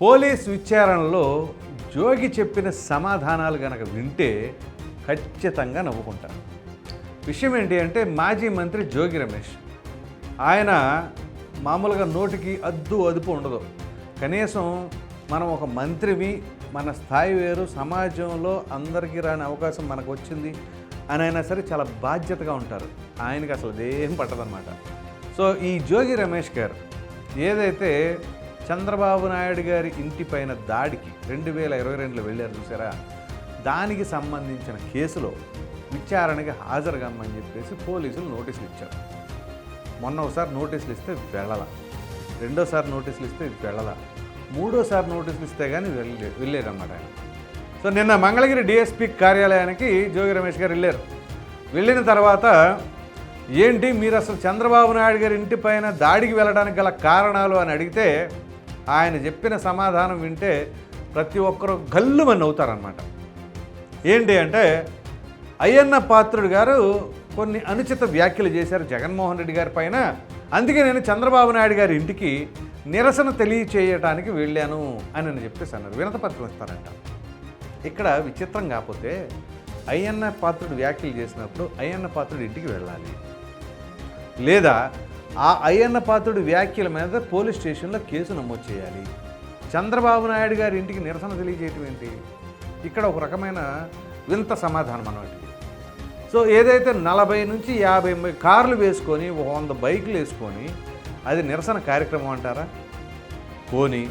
Police విచారణలో జోగి చెప్పిన సమాధానాలు కనుక వింటే ఖచ్చితంగా నవ్వుకుంటారు. విషయం ఏంటి అంటే మాజీ మంత్రి జోగి రమేష్ ఆయన మామూలుగా నోటికి అద్దు అదుపు ఉండదు. కనీసం మనం ఒక మంత్రివి మన స్థాయి వేరు సమాజంలో అందరికీ రాని అవకాశం మనకు వచ్చింది అని అయినా సరే చాలా బాధ్యతగా ఉంటారు. ఆయనకి అసలు అదేం పట్టదనమాట సో ఈ జోగి రమేష్ గారు ఏదైతే చంద్రబాబు నాయుడు గారి ఇంటి పైన దాడికి రెండు వేల ఇరవై రెండులో వెళ్ళారు చూసారా? దానికి సంబంధించిన కేసులో విచారణకి హాజరుగమ్మని చెప్పేసి పోలీసులు నోటీసులు ఇచ్చారు. మొన్న ఒకసారి నోటీసులు ఇస్తే వెళ్ళాల. రెండోసారి నోటీసులు ఇస్తే వెళ్ళాల. మూడోసారి నోటీసులు ఇస్తే కానీ వెళ్ళే వెళ్ళారన్నమాట ఆయన. సో నిన్న మంగళగిరి డిఎస్పి కార్యాలయానికి జోగి రమేష్ గారు వెళ్ళారు. వెళ్ళిన తర్వాత ఏంటి మీరు అసలు చంద్రబాబు నాయుడు గారి ఇంటి పైన దాడికి వెళ్ళడానికి గల కారణాలు అని అడిగితే ఆయన చెప్పిన సమాధానం వింటే ప్రతి ఒక్కరూ గల్లుమని అవుతారనమాట ఏంటి అంటే అయ్యన్న పాత్రుడు గారు కొన్ని అనుచిత వ్యాఖ్యలు చేశారు జగన్మోహన్ రెడ్డి గారి పైన. అందుకే నేను చంద్రబాబు నాయుడు గారి ఇంటికి నిరసన తెలియచేయటానికి వెళ్ళాను అని నేను చెప్పేసి అన్నారు. వినతపత్రం ఇస్తారంట. ఇక్కడ విచిత్రం కాకపోతే అయ్యన్న పాత్రుడు వ్యాఖ్యలు చేసినప్పుడు అయ్యన్న పాత్రుడు ఇంటికి వెళ్ళాలి. లేదా ఆ అయ్యన్న పాత్రుడి వ్యాఖ్యల మీద పోలీస్ స్టేషన్లో కేసు నమోదు చేయాలి. చంద్రబాబు నాయుడు గారి ఇంటికి నిరసన తెలియజేయటం ఏంటి? ఇక్కడ ఒక రకమైన వింత సమాధానం అన్నమాట. సో ఏదైతే నలభై నుంచి యాభై కార్లు వేసుకొని ఒక వంద బైకులు వేసుకొని అది నిరసన కార్యక్రమం అంటారా? పోని.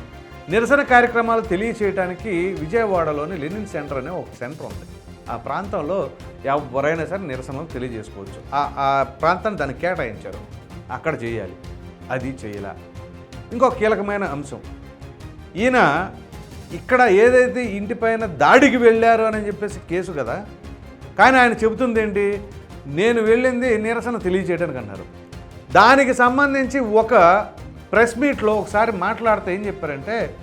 నిరసన కార్యక్రమాలు తెలియచేయడానికి విజయవాడలోని లెనిన్ సెంటర్ అనే ఒక సెంటర్ ఉంది. ఆ ప్రాంతంలో ఎవరైనా సరే నిరసనలు తెలియజేసుకోవచ్చు. ఆ ఆ ప్రాంతాన్ని దాన్ని కేటాయించారు. అక్కడ చేయాలి. అది చేయాల? ఇంకో కీలకమైన అంశం. ఈయన ఇక్కడ ఏదైతే ఇంటిపైన దాడికి వెళ్ళారు అని చెప్పేసి కేసు కదా కానీ ఆయన చెబుతుంది ఏంటి? నేను వెళ్ళింది నిరసన తెలియజేయడానికి అన్నారు. దానికి సంబంధించి ఒక ప్రెస్ మీట్లో ఒకసారి మాట్లాడితే ఏం చెప్పారంటే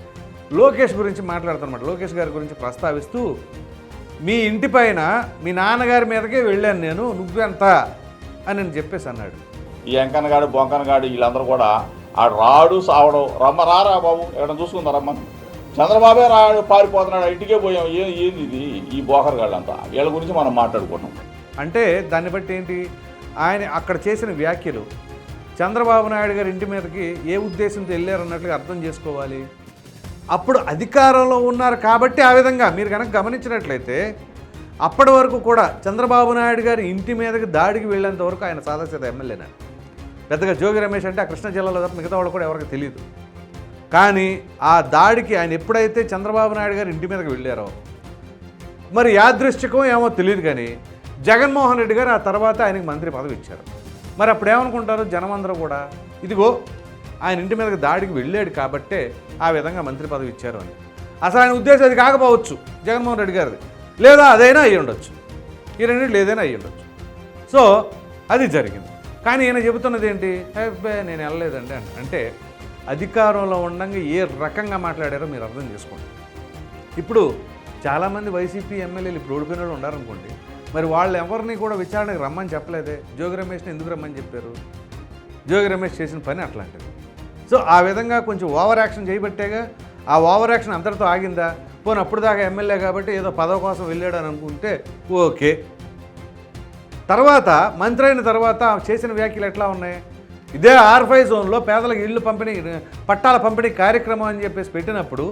లోకేష్ గురించి మాట్లాడుతున్నమాట. లోకేష్ గారి గురించి ప్రస్తావిస్తూ మీ ఇంటిపైన మీ నాన్నగారి మీదకే వెళ్ళాను నేను నువ్వెంత అని నేను చెప్పేసి అన్నాడు. ఈ ఎంకనగాడు బొంకనగాడు వీళ్ళందరూ కూడా ఆ రాడు సావడం రమ్మ రారా బాబు ఎక్కడ చూసుకుందా రమ్మని చంద్రబాబే రాడు పారిపోతున్నాడు ఇంటికే పోయాం. ఏ ఏంది ఇది? ఈ బోకరగాళ్ళంతా వీళ్ళ గురించి మనం మాట్లాడుకుంటాం అంటే దాన్ని బట్టి ఏంటి? ఆయన అక్కడ చేసిన వ్యాఖ్యలు చంద్రబాబు నాయుడు గారి ఇంటి మీదకి ఏ ఉద్దేశంతో వెళ్ళారు అన్నట్లుగా అర్థం చేసుకోవాలి. అప్పుడు అధికారంలో ఉన్నారు కాబట్టి ఆ విధంగా మీరు కనుక గమనించినట్లయితే అప్పటి వరకు కూడా చంద్రబాబు నాయుడు గారి ఇంటి మీదకి దాడికి వెళ్ళేంత వరకు ఆయన సాదాసీద ఎమ్మెల్యేనా? పెద్దగా జోగి రమేష్ అంటే ఆ కృష్ణా జిల్లాలో తప్ప మిగతా వాళ్ళు కూడా ఎవరికి తెలియదు కానీ ఆ దాడికి ఆయన ఎప్పుడైతే చంద్రబాబు నాయుడు గారు ఇంటి మీదకి వెళ్ళారో మరి యాదృష్టికం ఏమో తెలియదు కానీ జగన్మోహన్ రెడ్డి గారు ఆ తర్వాత ఆయనకి మంత్రి పదవి ఇచ్చారు. మరి అప్పుడు ఏమనుకుంటారు జనమందరూ కూడా? ఇదిగో ఆయన ఇంటి మీదకి దాడికి వెళ్ళాడు కాబట్టే ఆ విధంగా మంత్రి పదవి ఇచ్చారు అని. అసలు ఆయన ఉద్దేశం అది కాకపోవచ్చు జగన్మోహన్ రెడ్డి గారిది. లేదా అదైనా అయ్యి ఉండొచ్చు ఈ రెండు ఏదైనా అయ్యి ఉండొచ్చు సో అది జరిగింది. కానీ ఈయన చెబుతున్నది ఏంటి? అబ్బే నేను వెళ్ళలేదండి అని అంటే అధికారంలో ఉండగా ఏ రకంగా మాట్లాడారో మీరు అర్థం చేసుకోండి. ఇప్పుడు చాలామంది వైసీపీ ఎమ్మెల్యేలు ఇప్పుడు ఓడిపోయిన వాళ్ళు ఉండారనుకోండి మరి వాళ్ళు ఎవరిని కూడా విచారణకు రమ్మని చెప్పలేదే? జోగి రమేష్ని ఎందుకు రమ్మని చెప్పారు? జోగి రమేష్ చేసిన పని అట్లాంటిది. సో ఆ విధంగా కొంచెం ఓవర్ యాక్షన్ చేయబట్టేగా ఆ ఓవర్ యాక్షన్ అందరితో ఆగిందా? పోనీ అప్పుడు దాకా ఎమ్మెల్యే కాబట్టి ఏదో పదవి కోసం వెళ్ళాడు అని అనుకుంటే ఓకే. తర్వాత మంత్రి అయిన తర్వాత చేసిన వ్యాఖ్యలు ఎట్లా ఉన్నాయి? ఇదే ఆర్ఫై జోన్లో పేదలకు ఇళ్ళు పంపిణీ పట్టాల పంపిణీ కార్యక్రమం అని చెప్పేసి పెట్టినప్పుడు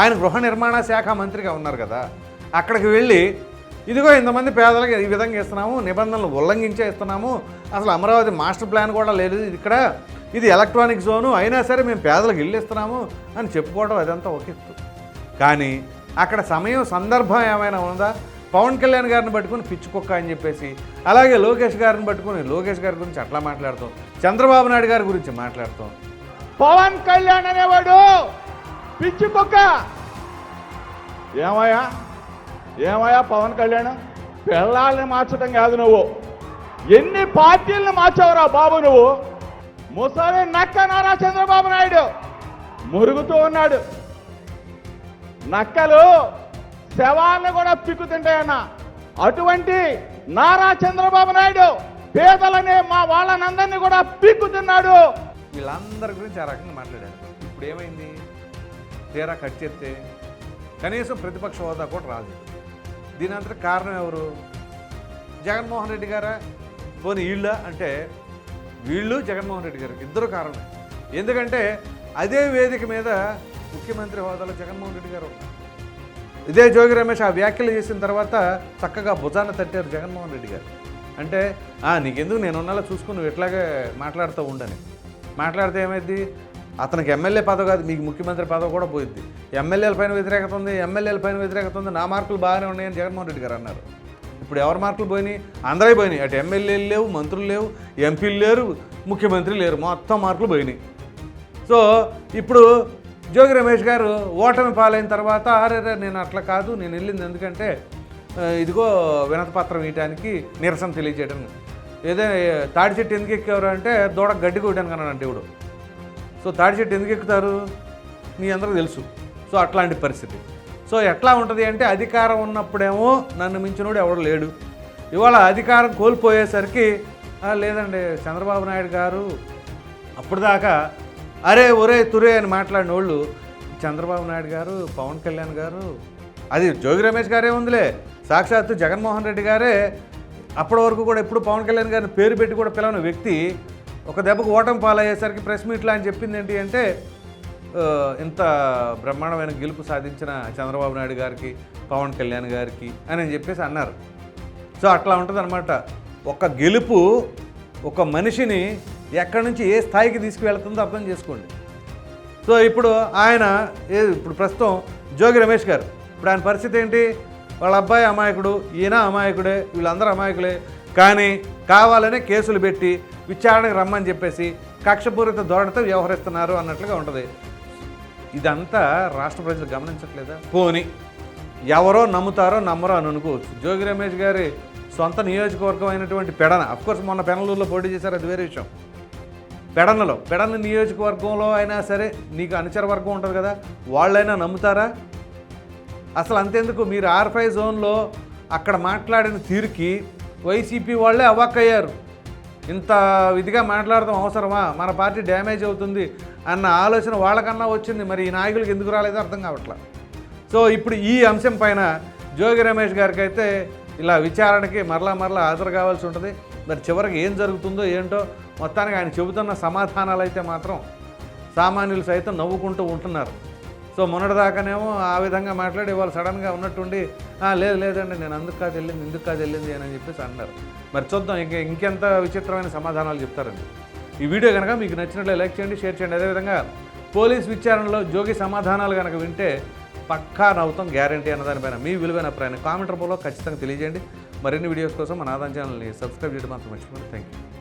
ఆయన గృహ నిర్మాణ శాఖ మంత్రిగా ఉన్నారు కదా. అక్కడికి వెళ్ళి ఇదిగో ఇంతమంది పేదలకు ఈ విధంగా ఇస్తున్నాము నిబంధనలు ఉల్లంఘించే ఇస్తున్నాము అసలు అమరావతి మాస్టర్ ప్లాన్ కూడా లేదు ఇక్కడ ఇది ఎలక్ట్రానిక్ జోను అయినా సరే మేము పేదలకు ఇల్లు ఇస్తున్నాము అని చెప్పుకోవడం అదంతా ఒక ఎత్తు. కానీ అక్కడ సమయం సందర్భం ఏమైనా ఉందా? పవన్ కళ్యాణ్ గారిని పట్టుకుని పిచ్చుకొక్క అని చెప్పేసి అలాగే లోకేష్ గారిని పట్టుకుని లోకేష్ గారి గురించి అట్లా మాట్లాడతాం చంద్రబాబు నాయుడు గారి గురించి మాట్లాడతాం. పవన్ కళ్యాణ్ అనేవాడు పిచ్చి కుక్క ఏమయ్యా? ఏమయ్యా పవన్ కళ్యాణ్? పిల్లల్ని మార్చడం కాదు నువ్వు. ఎన్ని పార్టీలను మార్చావురా బాబు నువ్వు? ముసలి నక్క నారా చంద్రబాబు నాయుడు మురుగుతూ ఉన్నాడు. నక్కలు శవాలను కూడా పిక్కుతుంటాయన్న అటువంటి నారా చంద్రబాబు నాయుడు పేదలనే మా వాళ్ళనందరినీ కూడా పీక్కుతున్నాడు వీళ్ళందరి గురించి ఆ రకంగా మాట్లాడారు. ఇప్పుడు ఏమైంది? తీరా కట్ చేస్తే కనీసం ప్రతిపక్ష హోదా కూడా రాదు. దీని అంతటి కారణం ఎవరు? జగన్మోహన్ రెడ్డి గారా? పోనీ వీళ్ళ? అంటే వీళ్ళు జగన్మోహన్ రెడ్డి గారు. ఇద్దరు కారణం ఎందుకంటే అదే వేదిక మీద ముఖ్యమంత్రి హోదాలో జగన్మోహన్ రెడ్డి గారు ఉన్నారు. ఇదే జోగి రమేష్ ఆ వ్యాఖ్యలు చేసిన తర్వాత చక్కగా భుజాన తట్టారు జగన్మోహన్ రెడ్డి గారు. అంటే నీకెందుకు నేను ఉన్నలా చూసుకుని ఎట్లాగే మాట్లాడుతూ ఉండని. మాట్లాడితే ఏమైంది అతనికి ఎమ్మెల్యే పదవి కాదు మీకు ముఖ్యమంత్రి పదవి కూడా పోయింది ఎమ్మెల్యేల పైన వ్యతిరేకత ఉంది ఎమ్మెల్యేల పైన వ్యతిరేకత ఉంది నా మార్కులు బాగానే ఉన్నాయని జగన్మోహన్ రెడ్డి గారు అన్నారు. ఇప్పుడు ఎవరి మార్కులు పోయినాయి? అందరూ పోయినాయి. అటు ఎమ్మెల్యేలు లేవు మంత్రులు లేవు ఎంపీలు లేరు ముఖ్యమంత్రి లేరు మొత్తం మార్కులు పోయినాయి. సో ఇప్పుడు జోగి రమేష్ గారు ఓటమి పాలైన తర్వాత అరే నేను అట్లా కాదు నేను వెళ్ళింది ఎందుకంటే ఇదిగో వినతపత్రం ఇవ్వడానికి నిరసన తెలియజేయడం ఏదో తాడి చెట్టు ఎందుకు ఎక్కేవారు అంటే దూడ గడ్డి కొయ్యడానికి అన్నాడు దేవుడు. సో తాడి చెట్టు ఎందుకు ఎక్కుతారు? మీ అందరూ తెలుసు. సో అట్లాంటి పరిస్థితి. సో ఎట్లా ఉంటుంది అంటే అధికారం ఉన్నప్పుడేమో నన్ను మించినోడు ఎవడు లేడు. ఇవాళ అధికారం కోల్పోయేసరికి లేదండి చంద్రబాబు నాయుడు గారు అప్పుడు దాకా అరే ఒరే తురే అని మాట్లాడిన వాళ్ళు చంద్రబాబు నాయుడు గారు పవన్ కళ్యాణ్ గారు అది జోగి రమేష్ గారే ఉందిలే. సాక్షాత్తు జగన్మోహన్ రెడ్డి గారే. అప్పటి వరకు కూడా ఎప్పుడు పవన్ కళ్యాణ్ గారిని పేరు పెట్టి కూడా పిలవని వ్యక్తి ఒక దెబ్బకు ఓటమి పాలయ్యేసరికి ప్రెస్ మీట్లో ఆయన చెప్పింది ఏంటి అంటే ఇంత బ్రహ్మాండమైన గెలుపు సాధించిన చంద్రబాబు నాయుడు గారికి పవన్ కళ్యాణ్ గారికి అని అని చెప్పేసి అన్నారు. సో అట్లా ఉంటుంది అనమాట ఒక గెలుపు ఒక మనిషిని ఎక్కడి నుంచి ఏ స్థాయికి తీసుకువెళ్తుందో అర్థం చేసుకోండి. సో ఇప్పుడు ఆయన ఏ ఇప్పుడు ప్రస్తుతం జోగి రమేష్ గారు. ఇప్పుడు ఆయన పరిస్థితి ఏంటి? వాళ్ళ అబ్బాయి అమాయకుడు ఈయన అమాయకుడే వీళ్ళందరూ అమాయకులే. కానీ కావాలనే కేసులు పెట్టి విచారణకు రమ్మని చెప్పేసి కక్షపూరిత ధోరణితో వ్యవహరిస్తున్నారు అన్నట్లుగా ఉంటుంది. ఇదంతా రాష్ట్ర ప్రజలు గమనించట్లేదా? పోని ఎవరో నమ్ముతారో నమ్మరో అని అనుకోవచ్చు. జోగి రమేష్ గారి సొంత నియోజకవర్గం అయినటువంటి పెడన అఫ్కోర్స్ మొన్న పెనలూరులో పోటీ చేశారు అది వేరే విషయం. పెడనలో పెడన నియోజకవర్గంలో అయినా సరే నీకు అనుచర వర్గం ఉంటుంది కదా వాళ్ళైనా నమ్ముతారా? అసలు అంతెందుకు? మీరు ఆర్ఫై జోన్లో అక్కడ మాట్లాడిన తీరుకి వైసీపీ వాళ్ళే అవాక్కయ్యారు ఇంత విధిగా మాట్లాడడం అవసరమా? మన పార్టీ డ్యామేజ్ అవుతుంది అన్న ఆలోచన వాళ్ళకన్నా వచ్చింది. మరి ఈ నాయకులకు ఎందుకు రాలేదో అర్థం కావట్లా? సో ఇప్పుడు ఈ అంశం పైన జోగి రమేష్ గారికి అయితే ఇలా విచారణకి మరలా మరలా హాజరు కావాల్సి ఉంటుంది. మరి చివరికి ఏం జరుగుతుందో ఏంటో మొత్తానికి ఆయన చెబుతున్న సమాధానాలు అయితే మాత్రం సామాన్యులు సైతం నవ్వుకుంటూ ఉంటున్నారు. సో మొన్నటిదాకానేమో ఆ విధంగా మాట్లాడి వాళ్ళు సడన్గా ఉన్నట్టుండి లేదు లేదండి నేను అందుకు కాదు వెళ్ళింది ఇందుకు కాదు వెళ్ళింది అని చెప్పేసి అన్నారు. మరి చూద్దాం ఇంక ఇంకెంత విచిత్రమైన సమాధానాలు చెప్తారండి. ఈ వీడియో కనుక మీకు నచ్చినట్లే లైక్ చేయండి షేర్ చేయండి. అదేవిధంగా పోలీస్ విచారణలో జోగి సమాధానాలు కనుక వింటే పక్కా నవ్వుతాం గ్యారంటీ అన్న దానిపైన. మీ విలువైన అభిప్రాయాన్ని కామెంట్ రూపంలో ఖచ్చితంగా తెలియజేయండి. మరిన్ని వీడియోస్ కోసం మన ఆదాయం ఛానల్ని సబ్స్క్రైబ్ చేయడం మాత్రం మర్చిపోండి థ్యాంక్ యూ